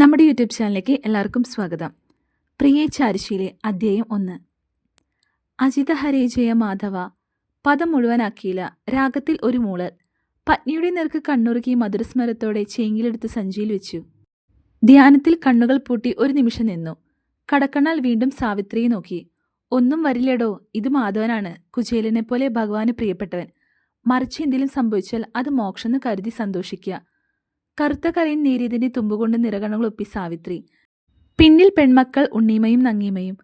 നമ്മുടെ യൂട്യൂബ് ചാനലിലേക്ക് എല്ലാവർക്കും സ്വാഗതം. പ്രിയ ചാരിശീലെ അധ്യായം ഒന്ന്. അജിത ഹരേ ജയ മാധവ പദം മുഴുവനാക്കിയില്ല രാഗത്തിൽ ഒരു മൂളൽ പത്നിയുടെ നേർക്ക് കണ്ണുറുക്കി മധുരസ്മരത്തോടെ ചേങ്കിലെടുത്ത് സഞ്ചിയിൽ വെച്ചു. ധ്യാനത്തിൽ കണ്ണുകൾ പൂട്ടി ഒരു നിമിഷം നിന്നു. കടക്കണാൽ വീണ്ടും സാവിത്രിയെ നോക്കി. ഒന്നും വരില്ലടോ ഇത് മാധവനാണ്. കുചേലനെ പോലെ ഭഗവാന് പ്രിയപ്പെട്ടവൻ. മറിച്ച് എന്തെങ്കിലും സംഭവിച്ചാൽ അത് മോക്ഷെന്ന് കരുതി സന്തോഷിക്കുക. കറുത്ത കരയിൽ നേരിയതിന്റെ തുമ്പുകൊണ്ട് നിറകണങ്ങൾ ഒപ്പി സാവിത്രി. പിന്നിൽ പെൺമക്കൾ ഉണ്ണീമയും നങ്ങീമയും.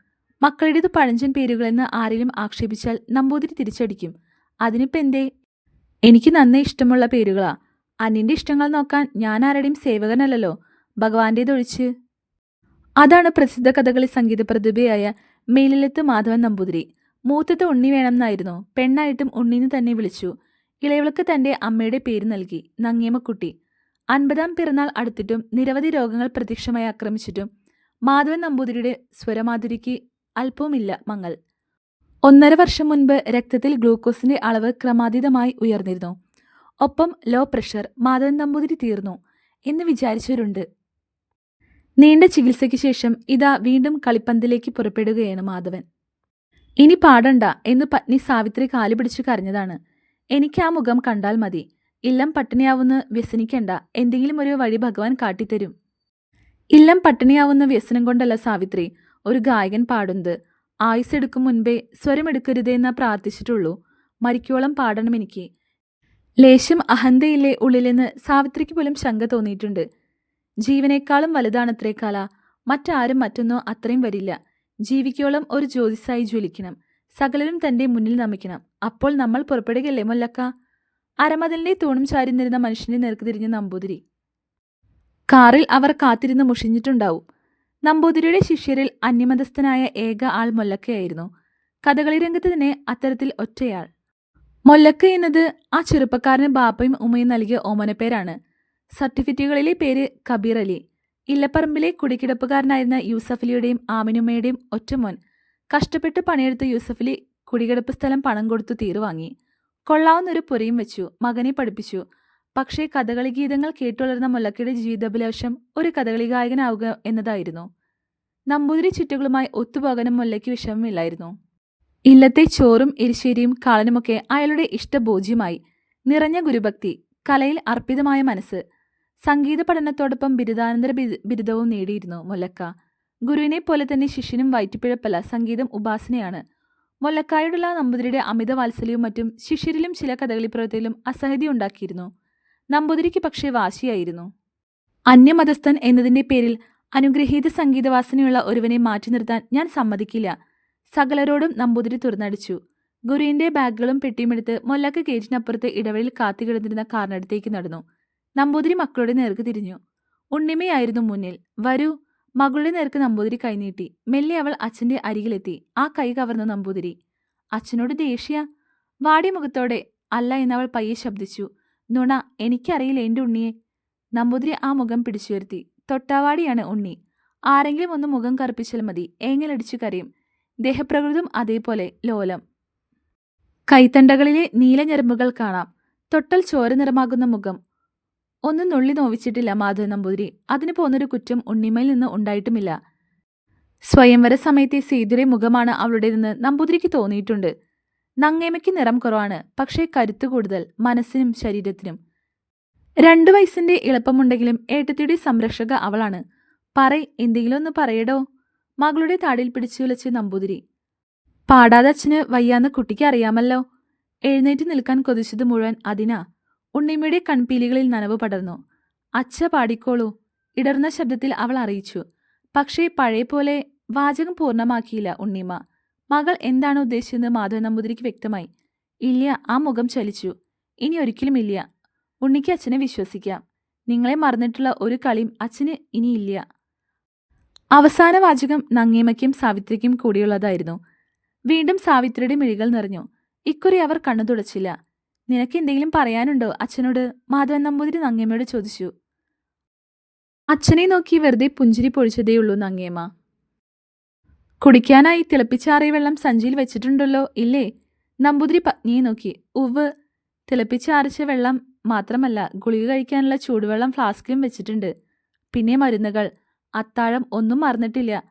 മക്കളുടേത് പഴഞ്ചൻ പേരുകളെന്ന് ആരെങ്കിലും ആക്ഷേപിച്ചാൽ നമ്പൂതിരി തിരിച്ചടിക്കും. അതിനിപ്പോൾ എന്തേ? എനിക്ക് നന്നേ ഇഷ്ടമുള്ള പേരുകളാ. അന്നിന്റെ ഇഷ്ടങ്ങൾ നോക്കാൻ ഞാൻ ആരുടെയും സേവകനല്ലല്ലോ. ഭഗവാന്റേതൊഴിച്ച്? അതാണ് പ്രസിദ്ധ കഥകളി സംഗീത പ്രതിഭയായ മേലിലത്ത് മാധവൻ നമ്പൂതിരി. മൂത്തത് ഉണ്ണി വേണമെന്നായിരുന്നു. പെണ്ണായിട്ടും ഉണ്ണീന്ന് തന്നെ വിളിച്ചു. ഇളയവൾക്ക് തന്റെ അമ്മയുടെ പേര് നൽകി. നങ്ങിയമ്മക്കുട്ടി അൻപതാം പിറന്നാൾ അടുത്തിട്ടും നിരവധി രോഗങ്ങൾ പ്രത്യക്ഷമായി ആക്രമിച്ചിട്ടും മാധവൻ നമ്പൂതിരിയുടെ സ്വരമാധുരിക്ക് അല്പവുമില്ല മങ്ങൽ ഒന്നര വർഷം മുൻപ് രക്തത്തിൽ ഗ്ലൂക്കോസിന്റെ അളവ് ക്രമാതീതമായി ഉയർന്നിരുന്നു. ഒപ്പം ലോ പ്രഷർ മാധവൻ നമ്പൂതിരി തീർന്നു എന്ന് വിചാരിച്ചവരുണ്ട്. നീണ്ട ചികിത്സയ്ക്ക് ശേഷം ഇതാ വീണ്ടും കളിപ്പന്തിലേക്ക് പുറപ്പെടുകയാണ് മാധവൻ. ഇനി പാടണ്ട എന്ന് പത്നി സാവിത്രി കാലുപിടിച്ചു കരഞ്ഞതാണ്. എനിക്ക് ആ മുഖം കണ്ടാൽ മതി. ഇല്ലം പട്ടിണിയാവുന്ന വ്യസനിക്കണ്ട. എന്തെങ്കിലും ഒരു വഴി ഭഗവാൻ കാട്ടിത്തരും. ഇല്ലം പട്ടിണിയാവുന്ന വ്യസനം കൊണ്ടല്ല സാവിത്രി ഒരു ഗായകൻ പാടുന്നത്. ആയുസ്സെടുക്കും മുൻപേ സ്വരമെടുക്കരുതേ എന്നാ പ്രാർത്ഥിച്ചിട്ടുള്ളൂ. മരിക്കോളം പാടണം എനിക്ക്. ലേശം അഹന്തയില്ലേ ഉള്ളിലെന്ന് സാവിത്രിക്ക് പോലും ശങ്ക തോന്നിയിട്ടുണ്ട്. ജീവനേക്കാളും വലുതാണത്രേ കല. മറ്റാരും മറ്റൊന്നോ അത്രയും വരില്ല. ജീവിക്കോളം ഒരു ജ്യോതിസായി ജ്വലിക്കണം. സകലരും തന്റെ മുന്നിൽ നമിക്കണം. അപ്പോൾ നമ്മൾ പുറപ്പെടുകയല്ലേ മൊല്ലക്ക? അരമതിലിന്റെ തൂണും ചാരി നിരുന്ന മനുഷ്യന്റെ നേർക്ക് തിരിഞ്ഞ നമ്പൂതിരി. കാറിൽ അവർ കാത്തിരുന്ന് മുഷിഞ്ഞിട്ടുണ്ടാവും. നമ്പൂതിരിയുടെ ശിഷ്യരിൽ അന്യമതസ്ഥനായ ഏക ആൾ മൊല്ലക്കയായിരുന്നു. കഥകളി രംഗത്ത് തന്നെ അത്തരത്തിൽ ഒറ്റയാൾ. മൊല്ലക്ക എന്നത് ആ ചെറുപ്പക്കാരന് ബാപ്പയും ഉമ്മയും നൽകിയ ഓമനപ്പേരാണ്. സർട്ടിഫിക്കറ്റുകളിലെ പേര് കബീർ അലി. ഇല്ലപ്പറമ്പിലെ കുടിക്കിടപ്പുകാരനായിരുന്ന യൂസഫലിയുടെയും ആമിനുമ്മയുടെയും ഒറ്റമോൻ കഷ്ടപ്പെട്ട് പണിയെടുത്ത യൂസഫലി കുടികിടപ്പ് സ്ഥലം പണം കൊടുത്തു തീറുവാങ്ങി കൊള്ളാവുന്നൊരു പുരയും വെച്ചു മകനെ പഠിപ്പിച്ചു. പക്ഷേ കഥകളി ഗീതങ്ങൾ കേട്ടുവളർന്ന മുല്ലക്കയുടെ ജീവിതാഭിലാഷം ഒരു കഥകളി ഗായകനാവുക എന്നതായിരുന്നു. നമ്പൂതിരി ചുറ്റുകളുമായി ഒത്തുപോകാനും മുല്ലയ്ക്ക് വിഷമമില്ലായിരുന്നു. ഇല്ലത്തെ ചോറും എരിശ്ശേരിയും കാളനുമൊക്കെ അയാളുടെ ഇഷ്ടബോധ്യമായി നിറഞ്ഞ ഗുരുഭക്തി കലയിൽ അർപ്പിതമായ മനസ്സ്. സംഗീത പഠനത്തോടൊപ്പം ബിരുദാനന്തര ബിരുദവും നേടിയിരുന്നു മുല്ലക്ക. ഗുരുവിനെ പോലെ തന്നെ ശിഷ്യനും വയറ്റിപ്പിഴപ്പല്ല സംഗീതം ഉപാസനയാണ്. മുല്ലക്കായോടുള്ള നമ്പൂതിരിയുടെ അമിത വാത്സല്യവും മറ്റും ശിഷ്യരിലും ചില കഥകളി പ്രവൃത്തിയിലും അസഹതി ഉണ്ടാക്കിയിരുന്നു. നമ്പൂതിരിക്ക് പക്ഷേ വാശിയായിരുന്നു. അന്യമതസ്ഥൻ എന്നതിന്റെ പേരിൽ അനുഗ്രഹീത സംഗീതവാസനയുള്ള ഒരുവനെ മാറ്റി നിർത്താൻ ഞാൻ സമ്മതിക്കില്ല. സകലരോടും നമ്പൂതിരി തുറന്നടിച്ചു. ഗുരുവിന്റെ ബാഗുകളും പെട്ടിയുമെടുത്ത് മൊല്ലക്ക ഗേറ്റിനപ്പുറത്ത് ഇടവഴിയിൽ കാത്തുകിടന്നിരുന്ന കാറിനടുത്തേക്ക് നടന്നു. നമ്പൂതിരി മക്കളുടെ നേർക്ക് തിരിഞ്ഞു. ഉണ്ണിമയായിരുന്നു മുന്നിൽ. വരൂ മകളുടെ നേർക്ക് നമ്പൂതിരി കൈനീട്ടി മെല്ലെ അവൾ അച്ഛന്റെ അരികിലെത്തി. ആ കൈ കവർന്ന നമ്പൂതിരി. അച്ഛനോട് ദേഷ്യ. വാടി മുഖത്തോടെ. അല്ല എന്നവൾ പയ്യെ ശബ്ദിച്ചു. നുണ എനിക്കറിയില്ല എന്റെ ഉണ്ണിയെ. നമ്പൂതിരി ആ മുഖം പിടിച്ചുയർത്തി. തൊട്ടാവാടിയാണ് ഉണ്ണി. ആരെങ്കിലും ഒന്ന് മുഖം കറുപ്പിച്ചാൽ മതി. ഏങ്ങലടിച്ചു കരയും. ദേഹപ്രകൃതം അതേപോലെ ലോലം. കൈത്തണ്ടകളിലെ നീലഞരമ്പുകൾ കാണാം. തൊട്ടൽ ചോര നിറമാകുന്ന മുഖം. ഒന്നും നുള്ളി നോവിച്ചിട്ടില്ല മാധവ നമ്പൂതിരി. അതിന് പോന്നൊരു കുറ്റം ഉണ്ണിമയിൽ നിന്ന് ഉണ്ടായിട്ടുമില്ല. സ്വയംവര സമയത്തെ സീതുരെ മുഖമാണ് അവളുടേതെന്ന് നമ്പൂതിരിക്ക് തോന്നിയിട്ടുണ്ട്. നങ്ങേമയ്ക്ക് നിറം കുറവാണ് പക്ഷേ കരുത്ത് കൂടുതൽ മനസ്സിനും ശരീരത്തിനും. രണ്ടു വയസ്സിന്റെ എളുപ്പമുണ്ടെങ്കിലും ഏട്ടത്തിയുടെ സംരക്ഷക അവളാണ്. പറയ് എന്തെങ്കിലും ഒന്ന് പറയടോ. മകളുടെ താടിയിൽ പിടിച്ചു വിളിച്ച് നമ്പൂതിരി. പാടാതെ അച്ഛന് വയ്യാന്ന് കുട്ടിക്ക് അറിയാമല്ലോ. എഴുന്നേറ്റ് നിൽക്കാൻ കൊതിച്ചത് മുഴുവൻ അതിനാ. ഉണ്ണിമ്മയുടെ കൺപീലികളിൽ നനവ് പടർന്നു. അച്ഛ പാടിക്കോളൂ ഇടർന്ന ശബ്ദത്തിൽ അവൾ അറിയിച്ചു. പക്ഷേ പഴയ പോലെ വാചകം പൂർണമാക്കിയില്ല ഉണ്ണിമ. മകൾ എന്താണ് ഉദ്ദേശിച്ചതെന്ന് മാധവൻ നമ്പൂതിരിക്ക് വ്യക്തമായി. ഇല്ല ആ മുഖം ചലിച്ചു. ഇനി ഒരിക്കലും ഇല്ല ഉണ്ണിക്ക് അച്ഛനെ വിശ്വസിക്കാം. നിങ്ങളെ മറന്നിട്ടുള്ള ഒരു കളിയും അച്ഛന് ഇനിയില്ല അവസാന വാചകം നങ്ങേമയ്ക്കും സാവിത്രിക്കും കൂടിയുള്ളതായിരുന്നു. വീണ്ടും സാവിത്രിയുടെ മിഴികൾ നിറഞ്ഞു. ഇക്കുറി അവർ കണ്ണു തുടച്ചില്ല. നിനക്ക് എന്തെങ്കിലും പറയാനുണ്ടോ? അച്ഛനോട് മാധവൻ നമ്പൂതിരി നങ്ങേമ്മയോട് ചോദിച്ചു. അച്ഛനെ നോക്കി വെറുതെ പുഞ്ചിരി പൊഴിച്ചതേയുള്ളൂ നങ്ങേമ്മ കുടിക്കാനായി തിളപ്പിച്ചാറിയ വെള്ളം സഞ്ചിയിൽ വെച്ചിട്ടുണ്ടല്ലോ ഇല്ലേ? നമ്പൂതിരി പത്നിയെ നോക്കി. ഉവ് തിളപ്പിച്ചാറിച്ച വെള്ളം മാത്രമല്ല ഗുളിക കഴിക്കാനുള്ള ചൂടുവെള്ളം ഫ്ലാസ്കിലും വെച്ചിട്ടുണ്ട്. പിന്നെ മരുന്നുകൾ. അത്താഴം ഒന്നും മറന്നിട്ടില്ല.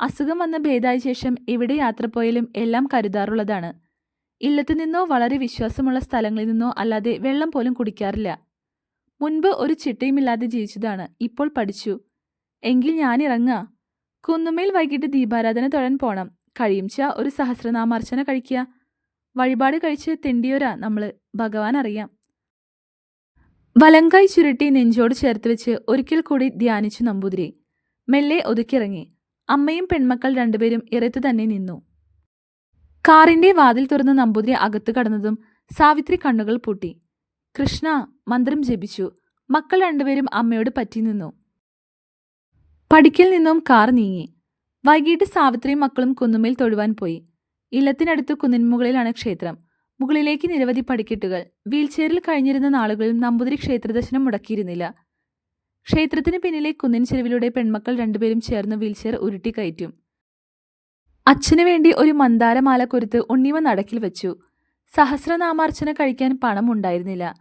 അസുഖം വന്ന ഭേദായ ശേഷം എവിടെ യാത്ര പോയാലും എല്ലാം കരുതാറുള്ളതാണ്. ഇല്ലത്തു നിന്നോ വളരെ വിശ്വാസമുള്ള സ്ഥലങ്ങളിൽ നിന്നോ അല്ലാതെ വെള്ളം പോലും കുടിക്കാറില്ല. മുൻപ് ഒരു ചിട്ടയുമില്ലാതെ ജീവിച്ചതാണ്. ഇപ്പോൾ പഠിച്ചു. എങ്കിൽ ഞാൻ ഇറങ്ങാ കുന്നുമേൽ വൈകിട്ട് ദീപാരാധന തൊഴാൻ പോണം. കഴിയുംച്ച ഒരു സഹസ്രനാമാർച്ചന കഴിക്കുക വഴിപാട് കഴിച്ച് തെണ്ടിയോരാ നമ്മൾ ഭഗവാൻ അറിയാം. വലങ്കായ് ചുരുട്ടി നെഞ്ചോട് ചേർത്ത് വെച്ച് ഒരിക്കൽ കൂടി ധ്യാനിച്ചു നമ്പൂതിരി. മെല്ലെ ഒതുക്കിറങ്ങി അമ്മയും പെൺമക്കൾ രണ്ടുപേരും ഇറത്തു തന്നെ നിന്നു. കാറിന്റെ വാതിൽ തുറന്ന് നമ്പൂതിരി അകത്തു കടന്നതും സാവിത്രി കണ്ണുകൾ പൂട്ടി. കൃഷ്ണ മന്ത്രം ജപിച്ചു. മക്കൾ രണ്ടുപേരും അമ്മയോട് പറ്റി നിന്നു. പടിക്കൽ നിന്നും കാർ നീങ്ങി. വൈകിട്ട് സാവിത്രിയും മക്കളും കുന്നുമേൽ തൊഴുവാൻ പോയി. ഇല്ലത്തിനടുത്ത് കുന്നിൻമുകളിലാണ് ക്ഷേത്രം. മുകളിലേക്ക് നിരവധി പടിക്കെട്ടുകൾ. വീൽചെയറിൽ കഴിഞ്ഞിരുന്ന നാളുകളിൽ നമ്പൂതിരി ക്ഷേത്രദർശനം മുടക്കിയിരുന്നില്ല. ക്ഷേത്രത്തിന് പിന്നിലെ കുന്നിൻ ചെരുവിലൂടെ പെൺമക്കൾ രണ്ടുപേരും ചേർന്ന് വീൽചെയർ ഉരുട്ടി കയറ്റും അച്ഛനു വേണ്ടി ഒരു മന്ദാരമാല കൊരുത്ത് ഉണ്ണിമ നടക്കിൽ വെച്ചു. സഹസ്രനാമാർച്ചന കഴിക്കാൻ പണം ഉണ്ടായിരുന്നില്ല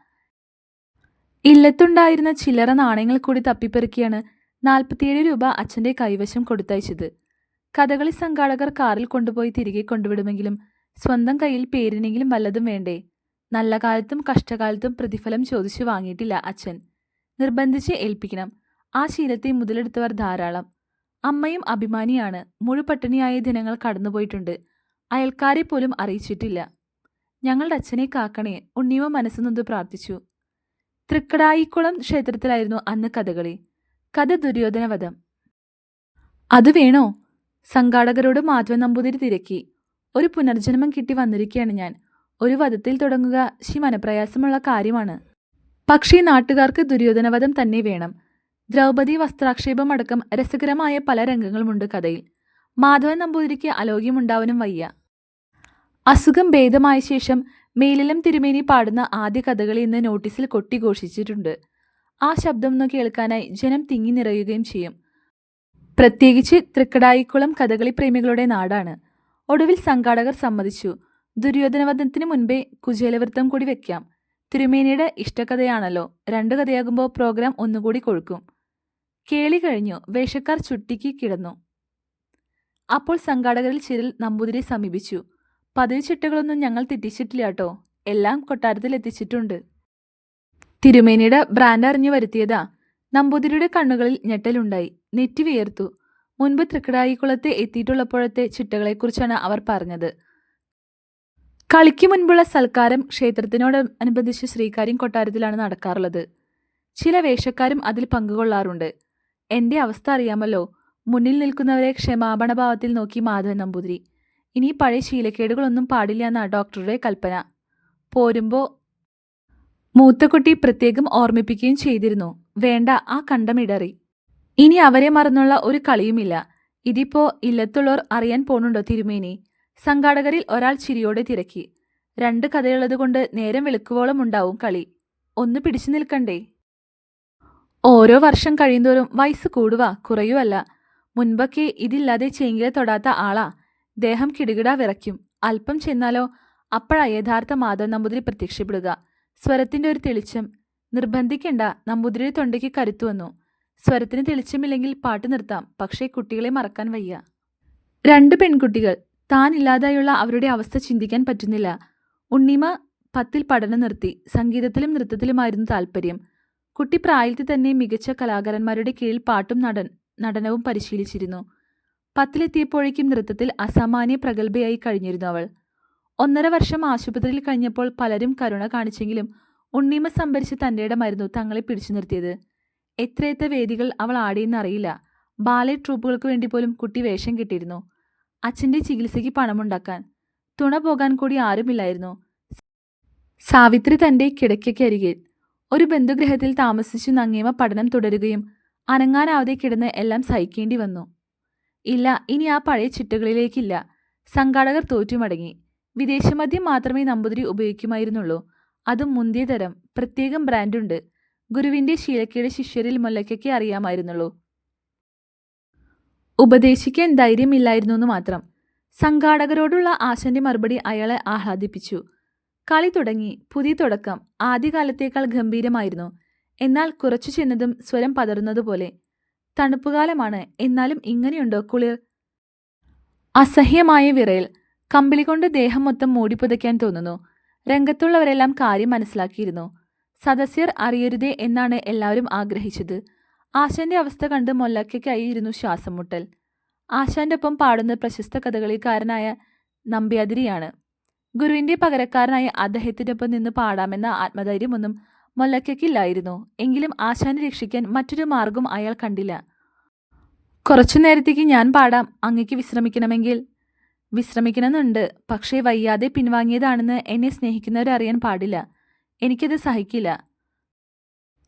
ഇല്ലത്തുണ്ടായിരുന്ന ചില്ലറ നാണയങ്ങൾ കൂടി തപ്പിപ്പെറുക്കിയാണ് നാൽപ്പത്തിയേഴ് രൂപ അച്ഛന്റെ കൈവശം കൊടുത്തയച്ചത്. കഥകളി സംഘാടകർ കാറിൽ കൊണ്ടുപോയി തിരികെ കൊണ്ടുവിടുമെങ്കിലും സ്വന്തം കയ്യിൽ പേരിനെങ്കിലും വല്ലതും വേണ്ടേ? നല്ല കാലത്തും കഷ്ടകാലത്തും പ്രതിഫലം ചോദിച്ചു വാങ്ങിയിട്ടില്ല അച്ഛൻ. നിർബന്ധിച്ച് ഏൽപ്പിക്കണം. ആ ശീലത്തെ മുതലെടുത്തവർ ധാരാളം. അമ്മയും അഭിമാനിയാണ്. മുഴുപട്ടിണിയായ ദിനങ്ങൾ കടന്നുപോയിട്ടുണ്ട്. അയൽക്കാരെ പോലും അറിയിച്ചിട്ടില്ല. ഞങ്ങളുടെ അച്ഛനെ കാക്കണേ ഉണ്ണിമ നിന്ന് പ്രാർത്ഥിച്ചു. തൃക്കടായിക്കുളം ക്ഷേത്രത്തിലായിരുന്നു അന്ന് കഥകളി. കഥ ദുര്യോധനവധം. അത് വേണോ? സംഘാടകരോട് മാധവൻ നമ്പൂതിരി തിരക്കി. ഒരു പുനർജന്മം കിട്ടി വന്നിരിക്കുകയാണ് ഞാൻ. ഒരു വധത്തിൽ തുടങ്ങുക ശി മനപ്രയാസമുള്ള കാര്യമാണ്. പക്ഷേ നാട്ടുകാർക്ക് ദുര്യോധനവധം തന്നെ വേണം. ദ്രൗപദി വസ്ത്രാക്ഷേപം അടക്കം രസകരമായ പല രംഗങ്ങളുമുണ്ട് കഥയിൽ. മാധവൻ നമ്പൂതിരിക്ക് അലോഗ്യമുണ്ടാവാനും വയ്യ. അസുഖം ഭേദമായ ശേഷം മേലിലം തിരുമേനി പാടുന്ന ആദ്യ കഥകളി ഇന്ന് നോട്ടീസിൽ കൊട്ടിഘോഷിച്ചിട്ടുണ്ട് ആ ശബ്ദം ഒന്ന് കേൾക്കാനായി ജനം തിങ്ങി നിറയുകയും ചെയ്യും. പ്രത്യേകിച്ച് തൃക്കടായിക്കുളം കഥകളി പ്രേമികളുടെ നാടാണ്. ഒടുവിൽ സംഘാടകർ സമ്മതിച്ചു. ദുര്യോധനവധത്തിന് മുൻപേ കുചേലവൃത്തം കൂടി വെക്കാം. തിരുമേനിയുടെ ഇഷ്ടകഥയാണല്ലോ. രണ്ട് കഥയാകുമ്പോൾ പ്രോഗ്രാം ഒന്നുകൂടി കൊഴുക്കും. കേളി കഴിഞ്ഞു. വേഷക്കാർ ചുട്ടിക്ക് കിടന്നു. അപ്പോൾ സംഘാടകരിൽ ചിരൽ നമ്പൂതിരി സമീപിച്ചു. പതിവ് ചിട്ടകളൊന്നും ഞങ്ങൾ തെറ്റിച്ചിട്ടില്ല കേട്ടോ എല്ലാം കൊട്ടാരത്തിൽ എത്തിച്ചിട്ടുണ്ട്. തിരുമേനിയുടെ ബ്രാൻഡ് അറിഞ്ഞു വരുത്തിയതാ. നമ്പൂതിരിയുടെ കണ്ണുകളിൽ ഞെട്ടലുണ്ടായി. നെറ്റി വിയർത്തു. മുൻപ് തൃക്കടായിക്കുളത്തെ എത്തിയിട്ടുള്ളപ്പോഴത്തെ ചിട്ടകളെക്കുറിച്ചാണ് അവർ പറഞ്ഞത്. കളിക്ക് മുൻപുള്ള സൽക്കാരം ക്ഷേത്രത്തിനോട് ക്ഷേത്രത്തിനോടനുബന്ധിച്ച് ശ്രീകാര്യം കൊട്ടാരത്തിലാണ് നടക്കാറുള്ളത്. ചില വേഷക്കാരും അതിൽ പങ്കുകൊള്ളാറുണ്ട്. എന്റെ അവസ്ഥ അറിയാമല്ലോ. മുന്നിൽ നിൽക്കുന്നവരെ ക്ഷമാപണഭാവത്തിൽ നോക്കി മാധവൻ നമ്പൂതിരി. ഇനി പഴയ ശീലക്കേടുകളൊന്നും പാടില്ല എന്നാണ് ഡോക്ടറുടെ കൽപ്പന. പോരുമ്പോ മൂത്തക്കുട്ടി പ്രത്യേകം ഓർമ്മിപ്പിക്കുകയും ചെയ്തിരുന്നു. വേണ്ട ആ കണ്ടമിടറി ഇനി അവരെ മറന്നുള്ള ഒരു കളിയുമില്ല. ഇതിപ്പോ ഇല്ലത്തുള്ളവർ അറിയാൻ പോണുണ്ടോ തിരുമേനി? സംഘാടകരിൽ ഒരാൾ ചിരിയോടെ തിരക്കി. രണ്ട് കഥയുള്ളതുകൊണ്ട് നേരം വെളുക്കുവോളം ഉണ്ടാവും കളി. ഒന്ന് പിടിച്ചു നിൽക്കണ്ടേ? ഓരോ വർഷം കഴിയുന്തോറും വയസ്സ് കൂടുക കുറയുവല്ല. മുൻപൊക്കെ ഇതില്ലാതെ ചെങ്കിലെ തൊടാത്ത ആളാ. ദേഹം കിടുകിട വിറയ്ക്കും. അല്പം ചെന്നാലോ അപ്പോഴാ യഥാർത്ഥ മാധവ നമ്പൂതിരി പ്രത്യക്ഷപ്പെടുക. സ്വരത്തിന്റെ ഒരു തെളിച്ചം. നിർബന്ധിക്കേണ്ട നമ്പൂതിരിയുടെ തൊണ്ടയ്ക്ക് കരുത്തു വന്നു. സ്വരത്തിന് തെളിച്ചമില്ലെങ്കിൽ പാട്ട് നിർത്താം പക്ഷേ കുട്ടികളെ മറക്കാൻ വയ്യ. രണ്ട് പെൺകുട്ടികൾ. താൻ ഇല്ലാതായുള്ള അവരുടെ അവസ്ഥ ചിന്തിക്കാൻ പറ്റുന്നില്ല. ഉണ്ണിമ പത്തിൽ പഠനം നിർത്തി സംഗീതത്തിലും നൃത്തത്തിലുമായിരുന്നു താല്പര്യം. കുട്ടി പ്രായത്തിൽ തന്നെ മികച്ച കലാകാരന്മാരുടെ കീഴിൽ പാട്ടും നടൻ നടനവും പരിശീലിച്ചിരുന്നു. പത്തിലെത്തിയപ്പോഴേക്കും നൃത്തത്തിൽ അസാമാന്യ പ്രഗത്ഭയായി കഴിഞ്ഞിരുന്നു അവൾ. ഒന്നര വർഷം ആശുപത്രിയിൽ കഴിഞ്ഞപ്പോൾ പലരും കരുണ കാണിച്ചെങ്കിലും ഉണ്ണീമ സംഭരിച്ച് തന്റെ ഇടമായിരുന്നു തങ്ങളെ പിടിച്ചു നിർത്തിയത്. എത്രയെത്ര വേദികൾ അവൾ ആടിയെന്നറിയില്ല ബാലെ ട്രൂപ്പുകൾക്ക് വേണ്ടി പോലും കുട്ടി വേഷം കിട്ടിയിരുന്നു. അച്ഛന്റെ ചികിത്സയ്ക്ക് പണമുണ്ടാക്കാൻ. തുണ പോകാൻ കൂടി ആരുമില്ലായിരുന്നു. സാവിത്രി തന്റെ കിടക്കയ്ക്കരികിൽ ഒരു ബന്ധുഗ്രഹത്തിൽ താമസിച്ചു നങ്ങേമ പഠനം തുടരുകയും അനങ്ങാനാവാതെ കിടന്ന് എല്ലാം സഹിക്കേണ്ടി വന്നു. ഇല്ല ഇനി ആ പഴയ ചിട്ടകളിലേക്കില്ല. സംഘാടകർ തോറ്റുമടങ്ങി. വിദേശമദ്യം മാത്രമേ നമ്പൂതിരി ഉപയോഗിക്കുമായിരുന്നുള്ളൂ. അതും മുന്തിയ തരം. പ്രത്യേകം ബ്രാൻഡുണ്ട്. ഗുരുവിന്റെ ശീലക്കയുടെ ശിഷ്യരിൽ മുല്ലയ്ക്കൊക്കെ അറിയാമായിരുന്നുള്ളൂ. ഉപദേശിക്കാൻ ധൈര്യമില്ലായിരുന്നു എന്ന് മാത്രം. സംഘാടകരോടുള്ള ആശന്റെ മറുപടി അയാളെ ആഹ്ലാദിപ്പിച്ചു. കളി തുടങ്ങി പുതിയ തുടക്കം ആദ്യകാലത്തേക്കാൾ ഗംഭീരമായിരുന്നു. എന്നാൽ കുറച്ചു ചെന്നതും സ്വരം പതറുന്നതുപോലെ. തണുപ്പുകാലമാണ് എന്നാലും ഇങ്ങനെയുണ്ടോ കുളിർ? അസഹ്യമായ വിറയൽ. കമ്പിളി കൊണ്ട് ദേഹം മൊത്തം മൂടിപ്പുതയ്ക്കാൻ തോന്നുന്നു. രംഗത്തുള്ളവരെല്ലാം കാര്യം മനസ്സിലാക്കിയിരുന്നു. സദസ്യർ അറിയരുതേ എന്നാണ് എല്ലാവരും ആഗ്രഹിച്ചത്. ആശാന്റെ അവസ്ഥ കണ്ട് മൊല്ലയ്ക്കായിരുന്നു ശ്വാസം മുട്ടൽ. ആശാന്റെ ഒപ്പം പാടുന്ന പ്രശസ്ത കഥകളിക്കാരനായ നമ്പ്യാതിരിയാണ്. ഗുരുവിന്റെ പകരക്കാരനായി അദ്ദേഹത്തിന്റെ ഒപ്പം നിന്ന് പാടാമെന്ന ആത്മധൈര്യമൊന്നും മൊല്ലയ്ക്കില്ലായിരുന്നു എങ്കിലും ആശാനെ രക്ഷിക്കാൻ മറ്റൊരു മാർഗം അയാൾ കണ്ടില്ല. കുറച്ചു നേരത്തേക്ക് ഞാൻ പാടാം. അങ്ങയ്ക്ക് വിശ്രമിക്കണമെങ്കിൽ. വിശ്രമിക്കണമെന്നുണ്ട്. പക്ഷേ വയ്യാതെ പിൻവാങ്ങിയതാണെന്ന് എന്നെ സ്നേഹിക്കുന്നവരറിയാൻ പാടില്ല. എനിക്കത് സഹിക്കില്ല.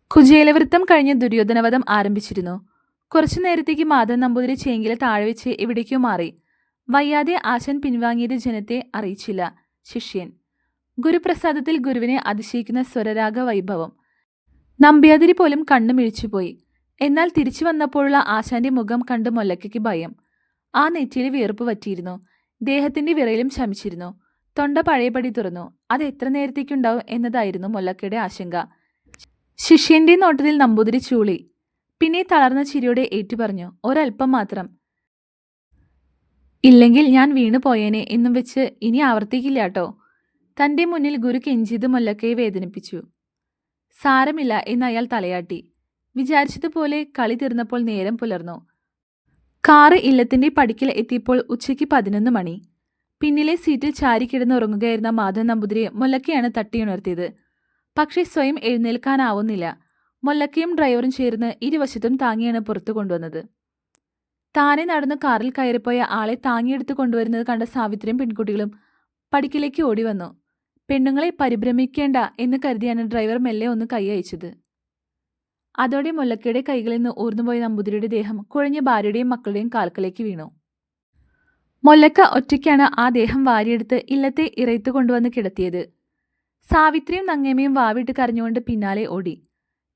കുചേലവൃത്തം കഴിഞ്ഞ് ദുര്യോധനവധം ആരംഭിച്ചിരുന്നു. കുറച്ചു നേരത്തേക്ക് മാധവൻ നമ്പൂതിരി ചേങ്കില താഴെ വെച്ച് എവിടേക്കോ മാറി. വയ്യാതെ ആശാൻ പിൻവാങ്ങിയത് ജനത്തെ അറിയിച്ചില്ല. ശിഷ്യൻ. ഗുരുപ്രസാദത്തിൽ ഗുരുവിനെ അതിശയിക്കുന്ന സ്വരരാഗ വൈഭവം. നമ്പ്യാതിരി പോലും കണ്ണു മിഴിച്ചുപോയി എന്നാൽ തിരിച്ചു വന്നപ്പോഴുള്ള ആശാന്റെ മുഖം കണ്ട് മൊല്ലക്കയ്ക്ക് ഭയം. ആ നെറ്റിയിൽ വിയർപ്പ് പറ്റിയിരുന്നു ദേഹത്തിന്റെ വിറയിലും ശമിച്ചിരുന്നു. തൊണ്ട പഴയപടി തുറന്നു. അത് എത്ര നേരത്തേക്കുണ്ടാവും? എന്നതായിരുന്നു മൊല്ലക്കയുടെ ആശങ്ക. ശിഷ്യന്റെ നോട്ടത്തിൽ നമ്പൂതിരി ചൂളി. പിന്നെ തളർന്ന ചിരിയോടെ ഏറ്റുപറഞ്ഞു ഒരൽപ്പം മാത്രം. ഇല്ലെങ്കിൽ ഞാൻ വീണു പോയേനെ എന്നും വെച്ച് ഇനി ആവർത്തിക്കില്ല കേട്ടോ തന്റെ മുന്നിൽ ഗുരു കെഞ്ചിത് മുല്ലക്കയെ വേദനിപ്പിച്ചു. സാരമില്ല എന്ന് അയാൾ തലയാട്ടി. വിചാരിച്ചതുപോലെ കളി തീർന്നപ്പോൾ നേരം പുലർന്നു. കാറ് ഇല്ലത്തിന്റെ പടിക്കൽ എത്തിയപ്പോൾ ഉച്ചയ്ക്ക് പതിനൊന്ന് മണി. പിന്നിലെ സീറ്റിൽ ചാരി ഉറങ്ങുകയായിരുന്ന മാധവൻ നമ്പൂതിരിയെ മുല്ലക്കയാണ് തട്ടിയുണർത്തിയത്. പക്ഷേ സ്വയം എഴുന്നേൽക്കാനാവുന്നില്ല. മുല്ലക്കയും ഡ്രൈവറും ചേർന്ന് ഇരുവശത്തും താങ്ങിയാണ് പുറത്തു കൊണ്ടുവന്നത്. താനെ നടന്ന് കാറിൽ കയറിപ്പോയ ആളെ താങ്ങിയെടുത്ത് കൊണ്ടുവരുന്നത് കണ്ട സാവിത്രിയും പെൺകുട്ടികളും പടിക്കിലേക്ക് ഓടി വന്നു. പെണ്ണുങ്ങളെ പരിഭ്രമിക്കേണ്ട എന്ന് കരുതിയാണ് ഡ്രൈവർ മെല്ലെ ഒന്ന് കൈ അയച്ചത്. അതോടെ മുല്ലക്കയുടെ കൈകളിൽ നിന്ന് ഊർന്നുപോയ നമ്പൂതിരിയുടെ ദേഹം കുഴഞ്ഞ ഭാര്യയുടെയും മക്കളുടെയും കാൽക്കലേക്ക് വീണു. മൊല്ലക്ക ഒറ്റയ്ക്കാണ് ആ ദേഹം വാരിയെടുത്ത് ഇല്ലത്തെ ഇറയത്ത് കൊണ്ടുവന്ന് കിടത്തിയത്. സാവിത്രിയും നങ്ങേമയും വാവിട്ട് കരഞ്ഞുകൊണ്ട് പിന്നാലെ ഓടി.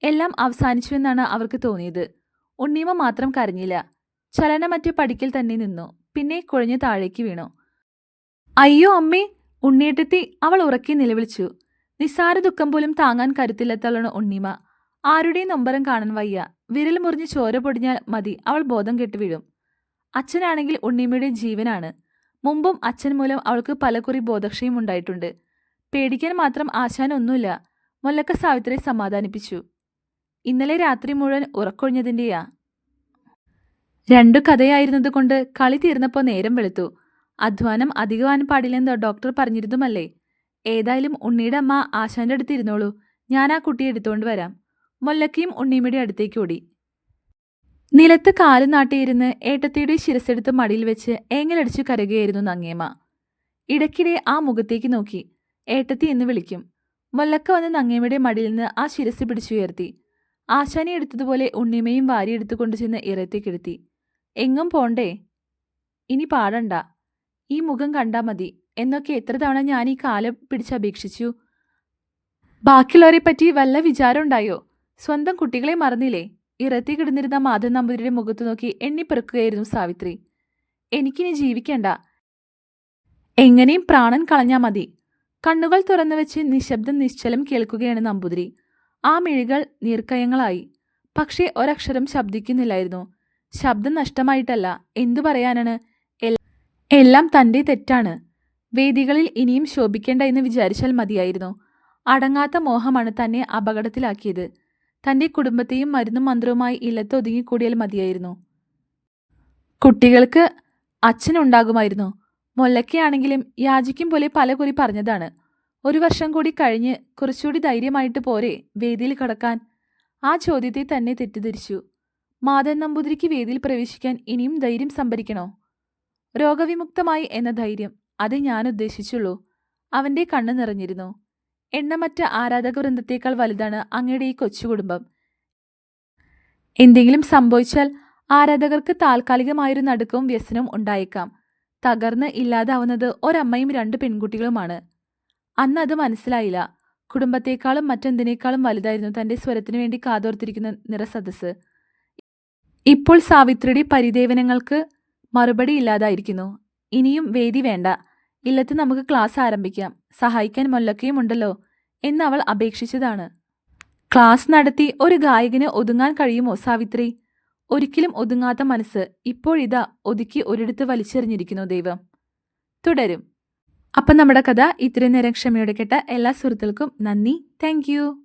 എല്ലാം അവസാനിച്ചുവെന്നാണ് അവർക്ക് തോന്നിയത്. ഉണ്ണീമ മാത്രം കരഞ്ഞില്ല. ചലനമറ്റ പടിക്കൽ തന്നെ നിന്നു. പിന്നെ കുഴഞ്ഞു താഴേക്ക് വീണു. അയ്യോ അമ്മേ! ഉണ്ണിയേട്ടത്തി അവൾ ഉറക്കി നിലവിളിച്ചു. നിസ്സാര ദുഃഖം പോലും താങ്ങാൻ കരുത്തില്ലെത്തവളാണ് ഉണ്ണിമ. ആരുടെയും നൊമ്പരം കാണാൻ വയ്യ. വിരൽ മുറിഞ്ഞ് ചോര പൊടിഞ്ഞാൽ മതി. അവൾ ബോധം കെട്ട് വീഴും. അച്ഛനാണെങ്കിൽ ഉണ്ണിമയുടെ ജീവനാണ്. മുമ്പും അച്ഛൻ മൂലം അവൾക്ക് പലകുറി ബോധക്ഷയം ഉണ്ടായിട്ടുണ്ട്. പേടിക്കാൻ മാത്രം ആശാനൊന്നുമില്ല മൊല്ലക്ക സാവിത്രി സമാധാനിപ്പിച്ചു. ഇന്നലെ രാത്രി മുഴുവൻ ഉറക്കൊഴിഞ്ഞതിന്റെയാ രണ്ടു കഥയായിരുന്നതുകൊണ്ട് കളി തീർന്നപ്പോൾ നേരം വെളുത്തു. അധ്വാനം അധികമാൻ പാടില്ലെന്ന് ഡോക്ടർ പറഞ്ഞിരുന്നുമല്ലേ? ഏതായാലും ഉണ്ണിയുടെ അമ്മ ആശാന്റെ അടുത്ത് ഇരുന്നോളൂ. ഞാൻ ആ കുട്ടിയെ എടുത്തുകൊണ്ട് വരാം. മൊല്ലക്കയും ഉണ്ണിയുടെ അടുത്തേക്ക് ഓടി. നിലത്ത് കാൽ നാട്ടിയിരുന്ന് ഏട്ടത്തിയുടെ ശിരസെടുത്ത് മടിയിൽ വെച്ച് ഏങ്ങലടിച്ചു കരയുകയായിരുന്നു നങ്ങേമ്മ ഇടയ്ക്കിടെ ആ മുഖത്തേക്ക് നോക്കി. ഏട്ടത്തി എന്ന് വിളിക്കും. മൊല്ലക്ക വന്ന് നങ്ങേമ്മയുടെ മടിയിൽ നിന്ന് ആ ശിരസ് പിടിച്ചുയർത്തി. ആശാനി എടുത്തതുപോലെ ഉണ്ണിമയും വാരിയെടുത്തുകൊണ്ട് ചെന്ന് ഇറത്തേക്കെടുത്തി എങ്ങും പോണ്ടേ? ഇനി പാടണ്ട. ഈ മുഖം കണ്ടാ മതി. എന്നൊക്കെ എത്ര തവണ ഞാൻ ഈ കാലം പിടിച്ചപേക്ഷിച്ചു ബാക്കിയുള്ളവരെ പറ്റി വല്ല വിചാരമുണ്ടായോ സ്വന്തം കുട്ടികളെ മറന്നില്ലേ? ഇറത്തി കിടന്നിരുന്ന മാധവൻ നമ്പൂതിരിയുടെ മുഖത്ത് നോക്കി എണ്ണിപ്പെറുക്കുകയായിരുന്നു സാവിത്രി. എനിക്കിനി ജീവിക്കണ്ട. എങ്ങനെയും പ്രാണൻ കളഞ്ഞാ മതി. കണ്ണുകൾ തുറന്നു വെച്ച് നിശബ്ദം നിശ്ചലം കേൾക്കുകയാണ് നമ്പൂതിരി. ആ മിഴികൾ നീർക്കയങ്ങളായി. പക്ഷേ ഒരക്ഷരം ശബ്ദിക്കുന്നില്ലായിരുന്നു. ശബ്ദം നഷ്ടമായിട്ടല്ല. എന്തു പറയാനാണ്? എല്ലാം തന്റെ തെറ്റാണ്. വേദികളിൽ ഇനിയും ശോഭിക്കേണ്ട എന്ന് വിചാരിച്ചാൽ മതിയായിരുന്നു. അടങ്ങാത്ത മോഹമാണ് തന്നെ അപകടത്തിലാക്കിയത്. തന്റെ കുടുംബത്തെയും മരുന്നും മന്ത്രവുമായി ഇല്ലത്ത് ഒതുങ്ങിക്കൂടിയാൽ മതിയായിരുന്നു. കുട്ടികൾക്ക് അച്ഛനുണ്ടാകുമായിരുന്നു. മൊല്ലക്കയാണെങ്കിലും യാചിക്കും പോലെ പല കുറി പറഞ്ഞതാണ്. ഒരു വർഷം കൂടി കഴിഞ്ഞ് കുറച്ചുകൂടി ധൈര്യമായിട്ട് പോരെ വേദിയിൽ കടക്കാൻ. ആ ചോദ്യത്തെ തന്നെ തെറ്റിദ്ധരിച്ചു. മാധവൻ നമ്പൂതിരിക്ക് വേദിയിൽ പ്രവേശിക്കാൻ ഇനിയും ധൈര്യം സംഭരിക്കണോ? രോഗവിമുക്തമായി എന്ന ധൈര്യം അത് ഞാൻ ഉദ്ദേശിച്ചുള്ളൂ. അവന്റെ കണ്ണു നിറഞ്ഞിരുന്നു. എണ്ണമറ്റ ആരാധക വൃന്ദത്തേക്കാൾ വലുതാണ് അങ്ങയുടെ ഈ കൊച്ചു കുടുംബം. എന്തെങ്കിലും സംഭവിച്ചാൽ ആരാധകർക്ക് താൽക്കാലികമായൊരു നടുക്കവും വ്യസനവും ഉണ്ടായേക്കാം. തകർന്ന് ഇല്ലാതാവുന്നത് ഒരമ്മയും രണ്ട് പെൺകുട്ടികളുമാണ്. അന്ന് അത് മനസ്സിലായില്ല. കുടുംബത്തെക്കാളും മറ്റെന്തിനേക്കാളും വലുതായിരുന്നു തന്റെ സ്വരത്തിനു വേണ്ടി കാതോർത്തിരിക്കുന്ന നിറസദസ് ഇപ്പോൾ സാവിത്രിയുടെ പരിദേവനങ്ങൾക്ക് മറുപടി ഇല്ലാതായിരിക്കുന്നു. ഇനിയും വേദി വേണ്ട. ഇല്ലത്ത് നമുക്ക് ക്ലാസ് ആരംഭിക്കാം. സഹായിക്കാൻ മൊല്ലക്കയും ഉണ്ടല്ലോ എന്ന് അവൾ അപേക്ഷിച്ചതാണ്. ക്ലാസ് നടത്തി ഒരു ഗായകന് ഒതുങ്ങാൻ കഴിയുമോ സാവിത്രി? ഒരിക്കലും ഒതുങ്ങാത്ത മനസ്സ് ഇപ്പോഴിതാ ഒതുക്കി ഒരിടത്ത് വലിച്ചെറിഞ്ഞിരിക്കുന്നു ദൈവം. തുടരും. അപ്പം നമ്മുടെ കഥ ഇത്രയും നേരം ക്ഷമയോടെ കേട്ട എല്ലാ സുഹൃത്തുക്കൾക്കും നന്ദി. താങ്ക്